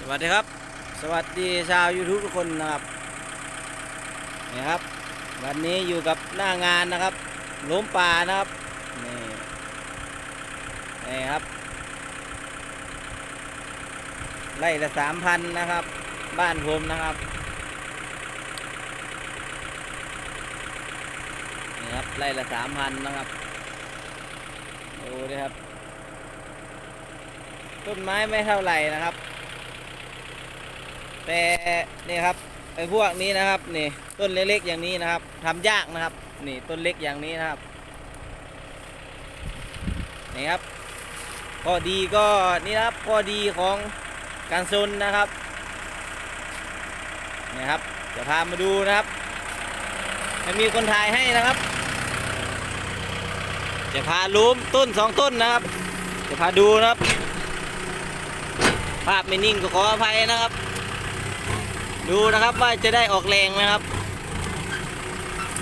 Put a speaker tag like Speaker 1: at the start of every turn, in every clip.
Speaker 1: สวัสดีครับ สวัสดีชาว YouTube ทุกคนนะครับนี่ครับ วันนี้อยู่กับหน้างานนะครับล้มป่านะครับนี่นี่ครับไล่ละสามพันนะครับ บ้านผมนะครับนี่ครับไล่ละสามพันนะครับดูดิครับต้นไม้ไม่เท่าไหร่นะครับ แต่นี่ครับไอ้พวกนี้นะครับนี่ต้นเล็กๆอย่างนี้นะครับทำยากนะครับนี่ต้นเล็กอย่างนี้นะครับนี่ครับข้อดีก็นี่ครับข้อดีของการซนนะครับนี่ครับจะพามาดูนะครับจะมีคนถ่ายให้นะครับ จะพาล้มต้นสองต้นนะครับ จะพาดูนะครับ ภาพไม่นิ่งก็ขออภัยนะครับ ดูนะครับว่าจะได้ออกแรงไหมครับ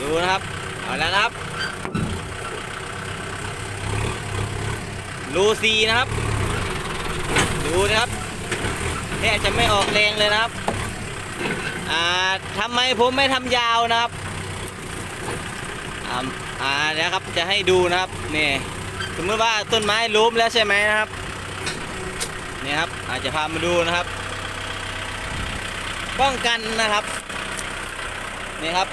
Speaker 1: ดูนะครับเอาแล้วนะครับรูซีนะครับ ดูนะครับแทบจะไม่ออกแรงเลยนะครับอ่าทำไมผมไม่ทำยาวนะครับอ่าอ่าเดี๋ยวครับจะให้ดูนะครับนี่สมมติว่าต้นไม้ล้มแล้วใช่ไหมนะครับนี่ครับอาจจะพามาดูนะครับ ป้องกันนะครับ นี่ครับ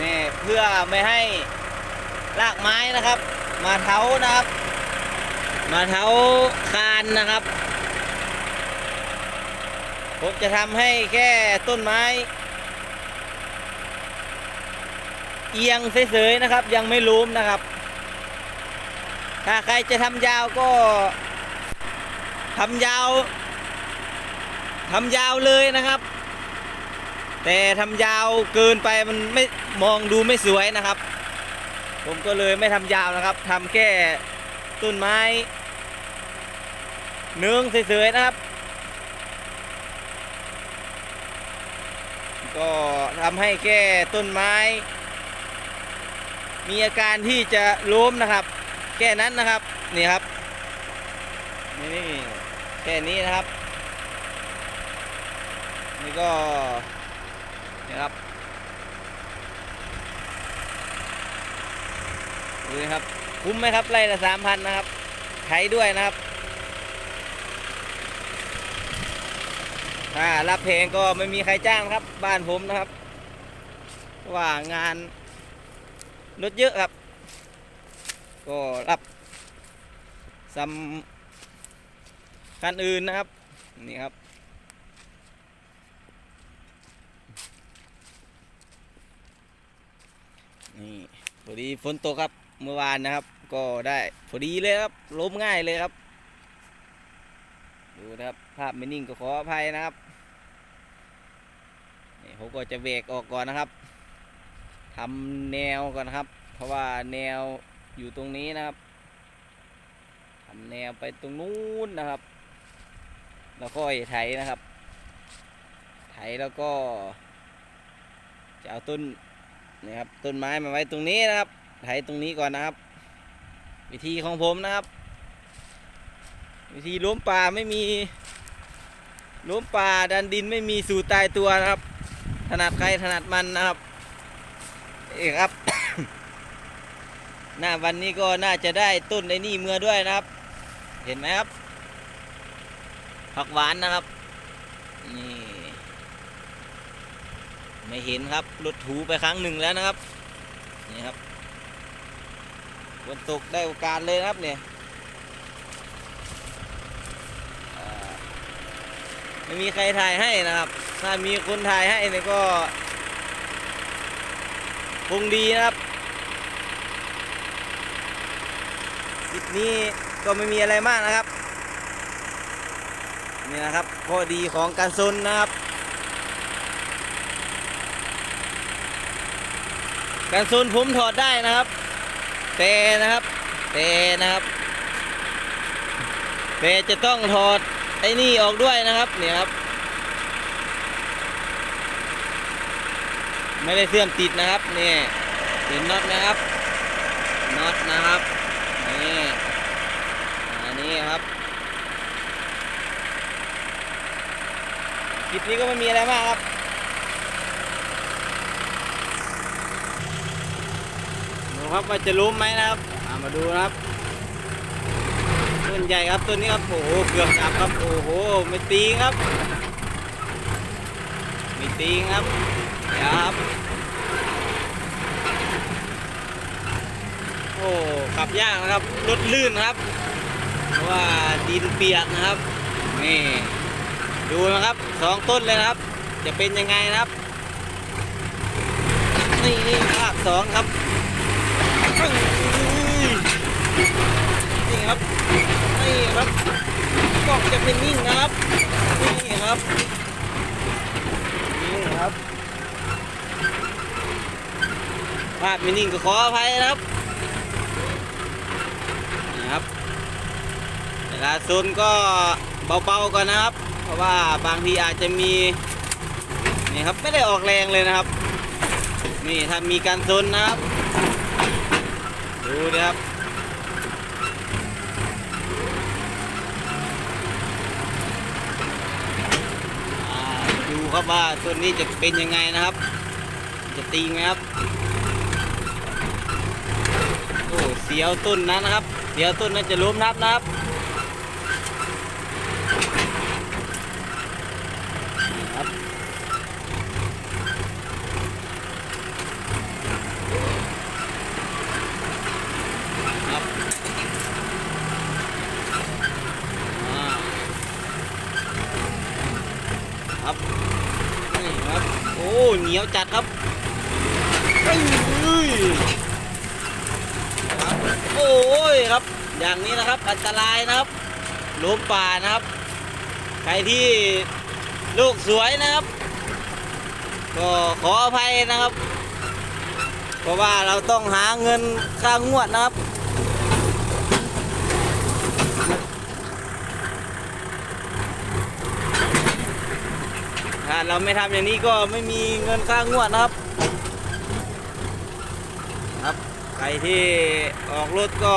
Speaker 1: นี่เพื่อไม่ให้รากไม้นะครับ มาเท้านะครับ มาเท้าคานนะครับ ผมจะทำให้แค่ต้นไม้ เอียงเฉยๆนะครับ ยังไม่ล้มนะครับ ถ้าใครจะทำยาวก็ทำยาว ทำยาวเลยนะครับ แต่ทำยาวเกินไปมันไม่มองดูไม่สวยนะครับ ผมก็เลยไม่ทำยาวนะครับทำแค่ต้นไม้เนื้องเฉยๆนะครับ ก็ทำให้แค่ต้นไม้ มีอาการที่จะล้มนะครับ แค่นั้นนะครับ นี่ครับนี่แค่นี้นะครับ นี่ก็นี่ครับดูนะครับคุ้มไหมครับไร่ละสามพันนะครับไถด้วยนะครับ ถ้ารับเพลงก็ไม่มีใครจ้างครับ บ้านผมนะครับ ว่างานรถเยอะครับ ก็รับซัมคันอื่นนะครับ นี่ครับ นี่พอดีฝนตกครับเมื่อวานนะครับ ก็ได้พอดีเลยครับล้มง่ายเลยครับดูนะครับภาพไม่นิ่งก็ขออภัยนะครับนี่ผมก็จะเบรกออกก่อนนะครับทำแนวก่อนนะครับ เพราะว่าแนวอยู่ตรงนี้นะครับทำแนวไปตรงนู้นนะครับ แล้วก็ไถนะครับ ไถแล้วก็จะเอาต้น นี่ครับต้นไม้มาไว้ตรงนี้นะครับไถตรงนี้ก่อนนะครับ วิธีของผมนะครับ วิธีล้มป่าไม่มีล้มป่าดันดินไม่มีสูตรตายตัวนะครับ ถนัดใครถนัดมันนะครับเอกครับ หน้าวันนี้ก็น่าจะได้ต้นในนี่เมื่อด้วยนะครับ เห็นไหมครับผักหวานนะครับนี่ ไม่เห็นครับรถถูไปครั้งหนึ่งแล้วนะครับนี่ครับฝนตกได้โอกาสเลยนะครับเนี่ยไม่มีใครถ่ายให้นะครับ ถ้ามีคนถ่ายให้เนี่ยก็คงดีนะครับคลิปนี้ก็ไม่มีอะไรมากนะครับ นี่นะครับข้อดีของการซนนะครับ กันซูนผมถอดได้นะครับ เตนะครับเตนะครับเตจะต้องถอดไอ้นี่ออกด้วยนะครับเนี่ยครับ ไม่ได้เสื่อมติดนะครับนี่เห็นน็อตนะครับน็อตนะครับนี่อันนี้ครับคลิปนี้ก็ไม่มีอะไรมากครับ ครับว่าจะล้มไหมนะครับมาดูนะครับต้นใหญ่ครับต้นนี้ครับโอ้โหเกือบดับครับโอ้โหไม่ตีครับไม่ตีครับครับโอ้ขับยากนะครับรถลื่นครับเพราะว่าดินเปียกนะครับนี่ดูนะครับสองต้นเลยนะครับ จะเป็นยังไงนะครับนี่นี่ภาคสองครับ นี่ครับนี่ครับกล้องจะเป็นนิ่งนะครับนี่ครับนี่ครับภาพไม่นิ่งก็ขออภัยนะครับนี่ครับเวลาซุนก็เบาๆก่อนนะครับ เพราะว่าบางทีอาจจะมีนี่ครับไม่ได้ออกแรงเลยนะครับ นี่ถ้ามีการซุนนะครับ ดูนะครับอ่าดูครับว่าต้นนี้จะเป็นยังไงนะครับ จะตีไหมครับโอ้เสียวต้นนั้นนะครับเสียวต้นนั้นจะล้มนับนับครับครับอ่า ครับนี่ครับ โอ้เหนียวจัดครับครับโอ้ยครับ อย่างนี้นะครับอันตรายนะครับล้มป่านะครับ ใครที่ลูกสวยนะครับ ก็ขออภัยนะครับ เพราะว่าเราต้องหาเงินค่างวดนะครับ ถ้าเราไม่ทำอย่างนี้ก็ไม่มีเงินค่างวดนะครับ ครับใครที่ออกรถก็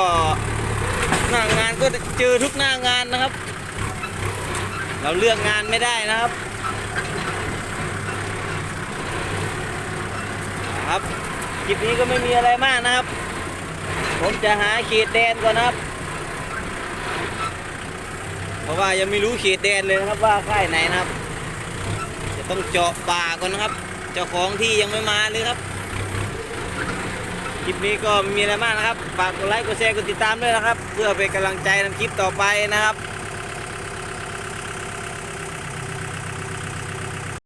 Speaker 1: หน้างานก็เจอทุกหน้างานนะครับ เราเลือกงานไม่ได้นะครับครับคลิปนี้ก็ไม่มีอะไรมากนะครับ ผมจะหาเขตแดนก่อนนะครับ เพราะว่ายังไม่รู้เขตแดนเลยนะครับว่าค่ายไหนนะครับ ต้องเจาะป่าก่อนนะครับ เจ้าของที่ยังไม่มาเลยครับ คลิปนี้ก็ม่มีอะไรมากนะครับ ฝากกดไลค์ กดแชร์ กดติดตามด้วยนะครับ เพื่อเป็นกำลังใจทำคลิปต่อไปนะครับ